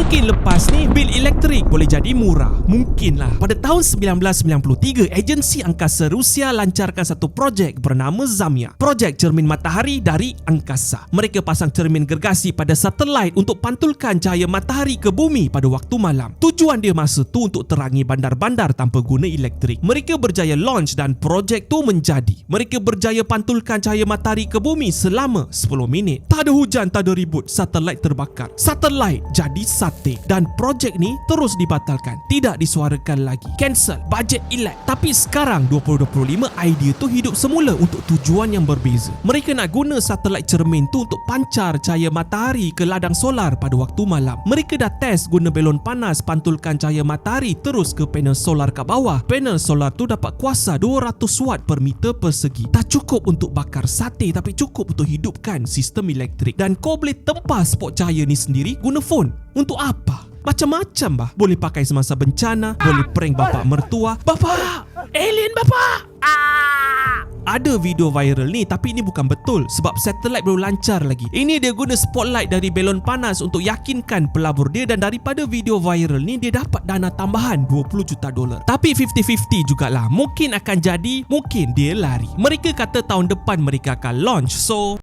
Mungkin lepas ni bil elektrik boleh jadi murah. Mungkinlah. Pada tahun 1993, agensi angkasa Rusia lancarkan satu projek bernama Zamya. Projek cermin matahari dari angkasa. Mereka pasang cermin gergasi pada satelit untuk pantulkan cahaya matahari ke bumi pada waktu malam. Tujuan dia masa tu untuk terangi bandar-bandar tanpa guna elektrik. Mereka berjaya launch dan projek tu menjadi. Mereka berjaya pantulkan cahaya matahari ke bumi selama 10 minit. Tak ada hujan, tak ada ribut. Satelit terbakar. Satelit jadi sate. Dan projek ni terus dibatalkan. Tidak disuarakan lagi. Cancel. Bajet elak. Tapi sekarang 2025 idea tu hidup semula untuk tujuan yang berbeza. Mereka nak guna satelit cermin tu untuk pancar cahaya matahari ke ladang solar pada waktu malam. Mereka dah test guna belon panas pantulkan cahaya matahari terus ke panel solar kat bawah. Panel solar tu dapat kuasa 200 watt per meter persegi. Tak cukup untuk bakar sate tapi cukup untuk hidupkan sistem elektrik. Dan kau boleh tempah spot cahaya ni sendiri guna phone. Untuk apa? Macam-macam bah. Boleh pakai semasa bencana, boleh prank bapak mertua. Bapak! Alien bapak! Ada video viral ni tapi ini bukan betul sebab satelit baru lancar lagi. Ini dia guna spotlight dari belon panas untuk yakinkan pelabur dia dan daripada video viral ni dia dapat dana tambahan 20 juta dolar. Tapi 50-50 jugalah. Mungkin akan jadi, mungkin dia lari. Mereka kata tahun depan mereka akan launch. So